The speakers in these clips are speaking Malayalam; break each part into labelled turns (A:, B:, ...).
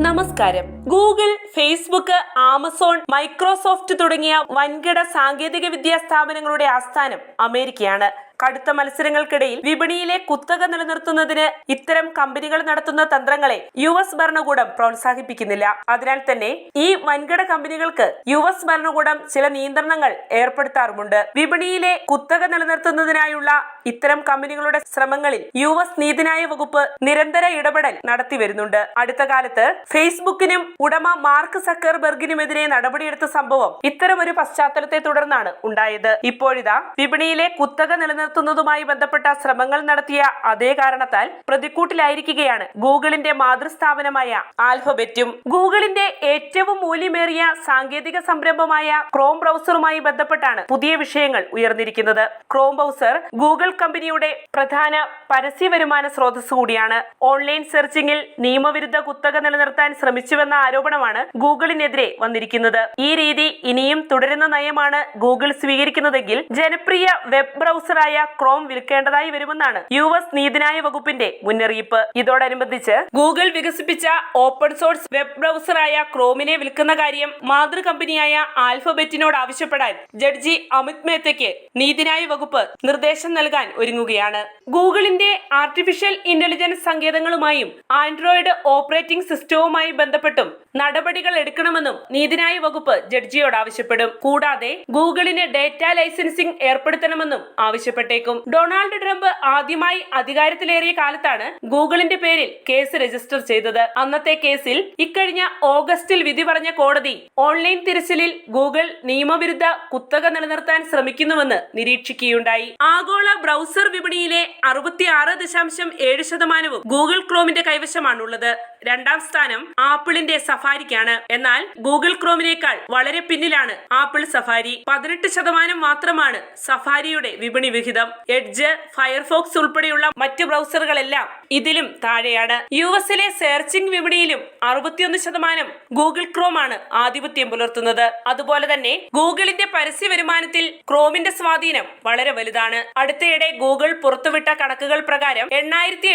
A: നമസ്കാരം. ഗൂഗിൾ ഫേസ്ബുക്ക് ആമസോൺ മൈക്രോസോഫ്റ്റ് തുടങ്ങിയ വൻകിട സാങ്കേതിക വിദ്യാ സ്ഥാപനങ്ങളുടെ ആസ്ഥാനം അമേരിക്കയാണ്. കടുത്ത മത്സരങ്ങൾക്കിടയിൽ വിപണിയിലെ കുത്തക നിലനിർത്തുന്നതിന് ഇത്തരം കമ്പനികൾ നടത്തുന്ന തന്ത്രങ്ങളെ യു എസ് ഭരണകൂടം പ്രോത്സാഹിപ്പിക്കുന്നില്ല. അതിനാൽ തന്നെ ഈ വൻകിട കമ്പനികൾക്ക് യു എസ് ഭരണകൂടം ചില നിയന്ത്രണങ്ങൾ ഏർപ്പെടുത്താറുമുണ്ട്. വിപണിയിലെ കുത്തക നിലനിർത്തുന്നതിനായുള്ള ഇത്തരം കമ്പനികളുടെ ശ്രമങ്ങളിൽ യു എസ് നീതിന്യായ വകുപ്പ് നിരന്തര ഇടപെടൽ നടത്തി വരുന്നുണ്ട്. അടുത്ത കാലത്ത് ഫേസ്ബുക്കിനും ഉടമ മാർക്ക് സക്കർബർഗിനുമെതിരെ നടപടിയെടുത്ത സംഭവം ഇത്തരം ഒരു പശ്ചാത്തലത്തെ തുടർന്നാണ് ഉണ്ടായത്. ഇപ്പോഴിതാ വിപണിയിലെ കുത്തക നിലനിർത്തുന്നതുമായി ബന്ധപ്പെട്ട ശ്രമങ്ങൾ നടത്തിയ അതേ കാരണത്താൽ പ്രതിക്കൂട്ടിലായിരിക്കുകയാണ് ഗൂഗിളിന്റെ മാതൃസ്ഥാപനമായ ആൽഫബറ്റും. ഗൂഗിളിന്റെ ഏറ്റവും മൂല്യമേറിയ സാങ്കേതിക സംരംഭമായ ക്രോം ബ്രൗസറുമായി ബന്ധപ്പെട്ടാണ് പുതിയ വിഷയങ്ങൾ ഉയർന്നിരിക്കുന്നത്. ക്രോം ബ്രൗസർ ഗൂഗിൾ കമ്പനിയുടെ പ്രധാന പരസ്യ വരുമാന സ്രോതസ് കൂടിയാണ്. ഓൺലൈൻ സെർച്ചിങ്ങിൽ നിയമവിരുദ്ധ കുത്തക നിലനിർത്താൻ ശ്രമിച്ചുവെന്ന ആരോപണമാണ് ഗൂഗിളിനെതിരെ വന്നിരിക്കുന്നത്. ഈ രീതി ഇനിയും തുടരുന്ന നയമാണ് ഗൂഗിൾ സ്വീകരിക്കുന്നതെങ്കിൽ ജനപ്രിയ വെബ് ബ്രൗസറായ ക്രോം വിൽക്കേണ്ടതായി വരുമെന്നാണ് യു എസ് നീതിന്യായ വകുപ്പിന്റെ മുന്നറിയിപ്പ്. ഇതോടനുബന്ധിച്ച് ഗൂഗിൾ വികസിപ്പിച്ച ഓപ്പൺ സോഴ്സ് വെബ് ബ്രൗസറായ ക്രോമിനെ വിൽക്കുന്ന കാര്യം മാതൃ കമ്പനിയായ ആൽഫബെറ്റിനോട് ആവശ്യപ്പെടാൻ ജഡ്ജി അമിത് മേത്തയ്ക്ക് നീതിന്യായ വകുപ്പ് നിർദ്ദേശം നൽകാൻ ഒരുങ്ങുകയാണ്. ഗൂഗിളിന്റെ ആർട്ടിഫിഷ്യൽ ഇന്റലിജൻസ് സങ്കേതങ്ങളുമായും ആൻഡ്രോയിഡ് ഓപ്പറേറ്റിംഗ് സിസ്റ്റവുമായി ബന്ധപ്പെട്ടും നടപടികൾ എടുക്കണമെന്നും നീതിന്യായ വകുപ്പ് ജഡ്ജിയോട് ആവശ്യപ്പെടും. കൂടാതെ ഗൂഗിളിന് ഡേറ്റ ലൈസൻസിംഗ് ഏർപ്പെടുത്തണമെന്നും ആവശ്യപ്പെട്ടേക്കും. ഡൊണാൾഡ് ട്രംപ് ആദ്യമായി അധികാരത്തിലേറിയ കാലത്താണ് ഗൂഗിളിന്റെ പേരിൽ കേസ് രജിസ്റ്റർ ചെയ്തത്. അന്നത്തെ കേസിൽ ഇക്കഴിഞ്ഞ ഓഗസ്റ്റിൽ വിധി പറഞ്ഞ കോടതി ഓൺലൈൻ തിരച്ചിലിൽ ഗൂഗിൾ നിയമവിരുദ്ധ കുത്തക നിലനിർത്താൻ ശ്രമിക്കുന്നുവെന്ന് നിരീക്ഷിക്കുകയുണ്ടായി. ആഗോള ബ്രൗസർ വിപണിയിലെ അറുപത്തിയാറ് ദശാംശം ഏഴ് ശതമാനവും ഗൂഗിൾ ക്രോമിന്റെ കൈവശമാണുള്ളത്. രണ്ടാം സ്ഥാനം ആപ്പിളിന്റെ സഫാരിക്കാണ്. എന്നാൽ ഗൂഗിൾ ക്രോമിനേക്കാൾ വളരെ പിന്നിലാണ് ആപ്പിൾ സഫാരി. പതിനെട്ട് ശതമാനം മാത്രമാണ് സഫാരിയുടെ വിപണി വിഹിതം. എഡ്ജ് ഫയർഫോക്സ് ഉൾപ്പെടെയുള്ള മറ്റ് ബ്രൗസറുകളെല്ലാം ഇതിലും താഴെയാണ്. യു എസിലെ സെർച്ചിംഗ് വിപണിയിലും അറുപത്തിയൊന്ന് ശതമാനം ഗൂഗിൾ ക്രോം ആണ് ആധിപത്യം പുലർത്തുന്നത്. അതുപോലെ തന്നെ ഗൂഗിളിന്റെ പരസ്യ വരുമാനത്തിൽ ക്രോമിന്റെ സ്വാധീനം വളരെ വലുതാണ്. അടുത്തയിടെ ഗൂഗിൾ പുറത്തുവിട്ട കണക്കുകൾ പ്രകാരം എണ്ണായിരത്തി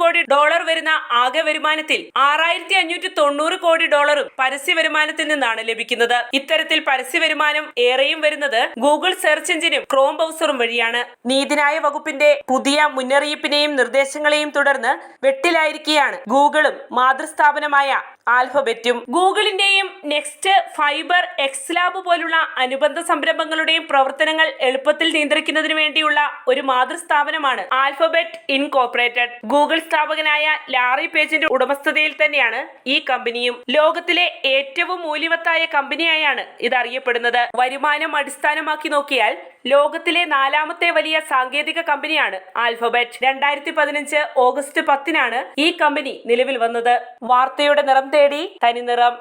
A: കോടി ഡോളർ വരുന്ന ആകെ വരുമാനത്തിൽ ആറായിരത്തി അഞ്ഞൂറ്റി തൊണ്ണൂറ് കോടി ഡോളറും പരസ്യ വരുമാനത്തിൽ നിന്നാണ് ലഭിക്കുന്നത്. ഇത്തരത്തിൽ പരസ്യ വരുമാനം ഏറെയും വരുന്നത് ഗൂഗിൾ സെർച്ച് എഞ്ചിനും ക്രോം ബ്രൗസറും വഴിയാണ്. നീതിനായ വകുപ്പിന്റെ പുതിയ മുന്നറിയിപ്പിനെയും നിർദ്ദേശങ്ങളെയും തുടർന്ന് വെട്ടിലായിരിക്കുകയാണ് ഗൂഗിളും മാതൃസ്ഥാപനമായ ആൽഫബെറ്റും ഗൂഗിളിന്റെയും നെക്സ്റ്റ് ഫൈബർ എക്സ് ലാബ് പോലുള്ള അനുബന്ധ സംരംഭങ്ങളുടെയും പ്രവർത്തനങ്ങൾ എളുപ്പത്തിൽ നിയന്ത്രിക്കുന്നതിന് വേണ്ടിയുള്ള ഒരു മാതൃസ്ഥാപനമാണ് ആൽഫബെറ്റ് ഇൻകോർപ്പറേറ്റഡ്. ഗൂഗിൾ സ്ഥാപകനായ ലാറി പേജിന്റെ ഉടമസ്ഥതയിൽ തന്നെയാണ് ഈ കമ്പനിയും. ലോകത്തിലെ ഏറ്റവും മൂല്യവത്തായ കമ്പനിയായാണ് ഇത് അറിയപ്പെടുന്നത് വരുമാനം അടിസ്ഥാനമാക്കി നോക്കിയാൽ ലോകത്തിലെ നാലാമത്തെ വലിയ സാങ്കേതിക കമ്പനിയാണ് ആൽഫബറ്റ്. രണ്ടായിരത്തി പതിനഞ്ച് ഓഗസ്റ്റ് പത്തിനാണ് ഈ കമ്പനി നിലവിൽ വന്നത്. വാർത്തയുടെ നിറം തേടി തനിനിറം